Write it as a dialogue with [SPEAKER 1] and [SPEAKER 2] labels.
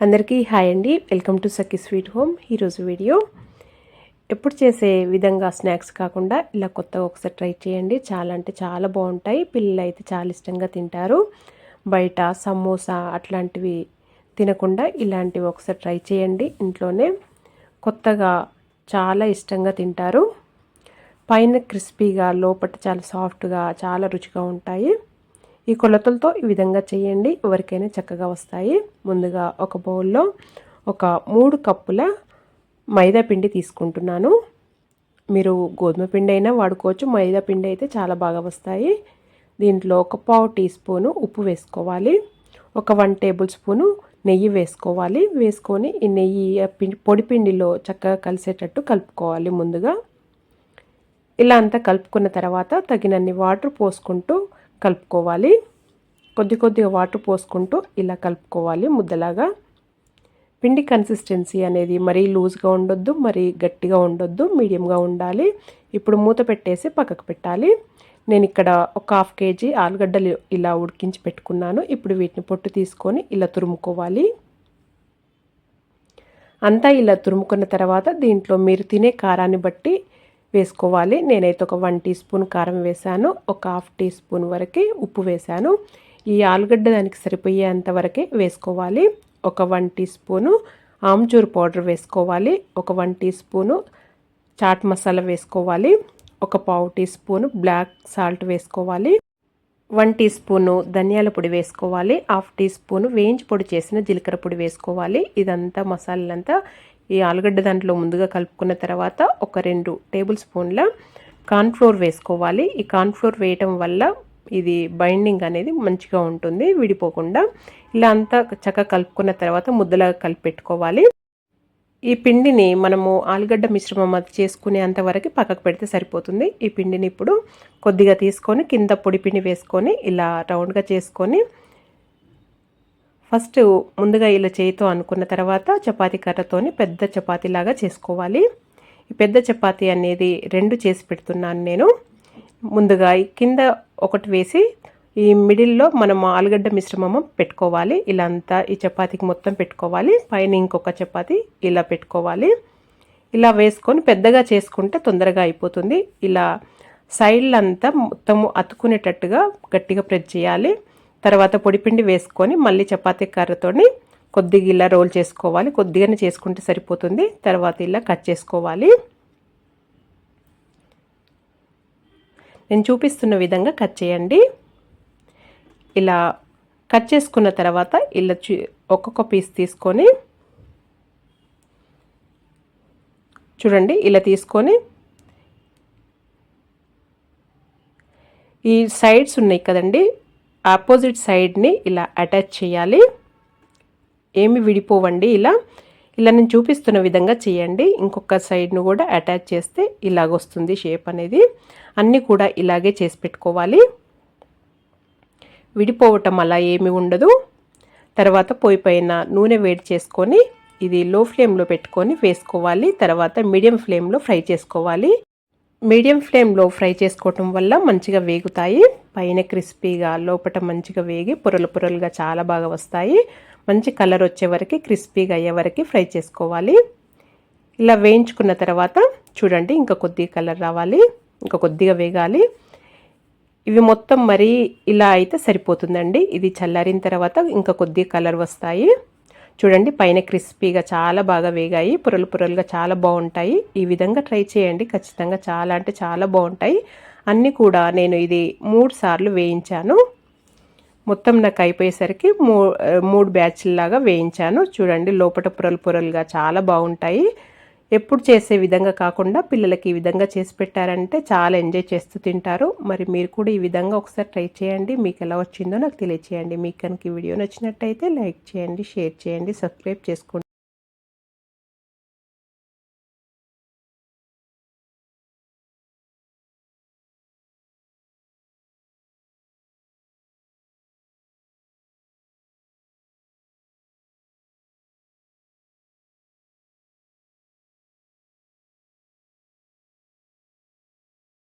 [SPEAKER 1] అందరికీ హాయ్ అండి. Welcome to Sakhi sweet home. ఈరోజు వీడియో ఎప్పుడు చేసే విధంగా స్నాక్స్ కాకుండా ఇలా కొత్తగా ఒకసారి ట్రై చేయండి. చాలా అంటే చాలా బాగుంటాయి. పిల్లలు అయితే చాలా ఇష్టంగా తింటారు. బయట సమోసా అట్లాంటివి తినకుండా ఇలాంటివి ఒకసారి ట్రై చేయండి. ఇంట్లోనే కొత్తగా చాలా ఇష్టంగా తింటారు. పైన క్రిస్పీగా లోపల చాలా సాఫ్ట్గా చాలా రుచిగా ఉంటాయి. ఈ కొలతలతో ఈ విధంగా చేయండి. ఎవరికైనా చక్కగా వస్తాయి. ముందుగా ఒక బౌల్లో ఒక మూడు కప్పుల మైదా పిండి తీసుకుంటున్నాను. మీరు గోధుమ పిండి అయినా వాడుకోవచ్చు. మైదా పిండి అయితే చాలా బాగా వస్తాయి. దీంట్లో ఒక పావు టీ స్పూను ఉప్పు వేసుకోవాలి. ఒక వన్ టేబుల్ స్పూను నెయ్యి వేసుకోవాలి. వేసుకొని ఈ నెయ్యి పొడి పిండిలో చక్కగా కలిసేటట్టు కలుపుకోవాలి ముందుగా. ఇలా అంతా కలుపుకున్న తర్వాత తగినన్ని వాటర్ పోసుకుంటూ కలుపుకోవాలి. కొద్ది కొద్దిగా వాటర్ పోసుకుంటూ ఇలా కలుపుకోవాలి ముద్దలాగా. పిండి కన్సిస్టెన్సీ అనేది మరీ లూజ్గా ఉండొద్దు మరీ గట్టిగా ఉండొద్దు మీడియంగా ఉండాలి. ఇప్పుడు మూత పెట్టేసి పక్కకు పెట్టాలి. నేను ఇక్కడ ఒక హాఫ్ కేజీ ఆలుగడ్డలు ఇలా ఉడికించి పెట్టుకున్నాను. ఇప్పుడు వీటిని పొట్టు తీసుకొని ఇలా తురుముకోవాలి. అంతా ఇలా తురుముకున్న తర్వాత దీంట్లో మీరు తినే కారాన్ని బట్టి వేసుకోవాలి. నేనైతే ఒక వన్ టీ స్పూన్ కారం వేశాను. ఒక హాఫ్ టీ స్పూన్ వరకు ఉప్పు వేశాను. ఈ ఆలుగడ్డ దానికి సరిపోయేంత వరకే వేసుకోవాలి. ఒక one teaspoon amchur powder వేసుకోవాలి. ఒక one teaspoon chaat masala వేసుకోవాలి. ఒక పావు టీ స్పూను బ్లాక్ సాల్ట్ వేసుకోవాలి. వన్ టీ స్పూను ధనియాల పొడి వేసుకోవాలి. హాఫ్ టీ స్పూను వేయించి పొడి చేసిన జీలకర్ర పొడి వేసుకోవాలి. ఇదంతా మసాలంతా ఈ ఆలుగడ్డ దాంట్లో ముందుగా కలుపుకున్న తర్వాత ఒక రెండు టేబుల్ స్పూన్ల కార్న్ఫ్లోర్ వేసుకోవాలి. ఈ కార్న్ఫ్లోర్ వేయటం వల్ల ఇది బైండింగ్ అనేది మంచిగా ఉంటుంది విడిపోకుండా. ఇలా అంతా చక్కగా కలుపుకున్న తర్వాత ముద్దలాగా కలిపి పెట్టుకోవాలి ఈ పిండిని మనము ఆలుగడ్డ మిశ్రమం అది చేసుకునే అంతవరకు పక్కకు పెడితే సరిపోతుంది. ఈ పిండిని ఇప్పుడు కొద్దిగా తీసుకొని కింద పొడి పిండి వేసుకొని ఇలా రౌండ్గా చేసుకొని ఫస్ట్ ముందుగా ఇలా చేయితో అనుకున్న తర్వాత చపాతీ కర్రతోని పెద్ద చపాతీలాగా చేసుకోవాలి. ఈ పెద్ద చపాతీ అనేది రెండు చేసి పెడుతున్నాను నేను. ముందుగా కింద ఒకటి వేసి ఈ మిడిల్లో మనం ఆలుగడ్డ మిశ్రమం పెట్టుకోవాలి. ఇలా అంతా ఈ చపాతీకి మొత్తం పెట్టుకోవాలి. పైన ఇంకొక చపాతీ ఇలా పెట్టుకోవాలి. ఇలా వేసుకొని పెద్దగా చేసుకుంటే తొందరగా అయిపోతుంది. ఇలా సైడ్లంతా మొత్తము అతుకునేటట్టుగా గట్టిగా ప్రెస్ చేయాలి. తర్వాత పొడిపిండి వేసుకొని మళ్ళీ చపాతీ కర్రతోని కొద్దిగా ఇలా రోల్ చేసుకోవాలి. కొద్దిగానే చేసుకుంటే సరిపోతుంది. తర్వాత ఇలా కట్ చేసుకోవాలి. నేను చూపిస్తున్న విధంగా కట్ చేయండి. ఇలా కట్ చేసుకున్న తర్వాత ఇలా ఒక్కొక్క పీస్ తీసుకొని చూడండి ఇలా తీసుకొని ఈ సైడ్స్ ఉన్నాయి కదండి. ఆపోజిట్ సైడ్ని ఇలా అటాచ్ చేయాలి. ఏమి విడిపోవండి ఇలా. ఇలా నేను చూపిస్తున్న విధంగా చేయండి. ఇంకొక సైడ్ను కూడా అటాచ్ చేస్తే ఇలాగొస్తుంది షేప్ అనేది. అన్నీ కూడా ఇలాగే చేసి పెట్టుకోవాలి. విడిపోవటం అలా ఏమి ఉండదు. తర్వాత పొయ్యి పైన నూనె వేడి చేసుకొని ఇది లో ఫ్లేమ్లో పెట్టుకొని వేసుకోవాలి. తర్వాత మీడియం ఫ్లేమ్లో ఫ్రై చేసుకోవాలి. మీడియం ఫ్లేమ్లో ఫ్రై చేసుకోవటం వల్ల మంచిగా వేగుతాయి. పైన క్రిస్పీగా లోపల మంచిగా వేగి పొరలు పొరలుగా చాలా బాగా వస్తాయి. మంచి కలర్ వచ్చే వరకు క్రిస్పీగా అయ్యే వరకు ఫ్రై చేసుకోవాలి. ఇలా వేయించుకున్న తర్వాత చూడండి ఇంకా కొద్దిగా కలర్ రావాలి ఇంకా కొద్దిగా వేగాలి. ఇవి మొత్తం మరీ ఇలా అయితే సరిపోతుందండి. ఇది చల్లారిన తర్వాత ఇంకా కొద్దిగా కలర్ వస్తాయి. చూడండి పైన క్రిస్పీగా చాలా బాగా వేగాయి పొరలు పొరలుగా చాలా బాగుంటాయి. ఈ విధంగా ట్రై చేయండి ఖచ్చితంగా చాలా అంటే చాలా బాగుంటాయి. అన్నీ కూడా నేను ఇది మూడు సార్లు వేయించాను. మొత్తం నాకు అయిపోయేసరికి మూ మూడు బ్యాచ్లాగా వేయించాను. చూడండి లోపల పొరలు పొరలుగా చాలా బాగుంటాయి. ఎప్పుడు చేసే విధంగా కాకుండా పిల్లలకి ఈ విధంగా చేసి పెట్టారంటే చాలా ఎంజాయ్ చేస్తూ తింటారు. మరి మీరు కూడా ఈ విధంగా ఒకసారి ట్రై చేయండి. మీకు ఎలా వచ్చిందో నాకు తెలియచేయండి. మీకు కనుక ఈ వీడియో నచ్చినట్టయితే లైక్ చేయండి షేర్ చేయండి సబ్స్క్రైబ్ చేసుకోండి.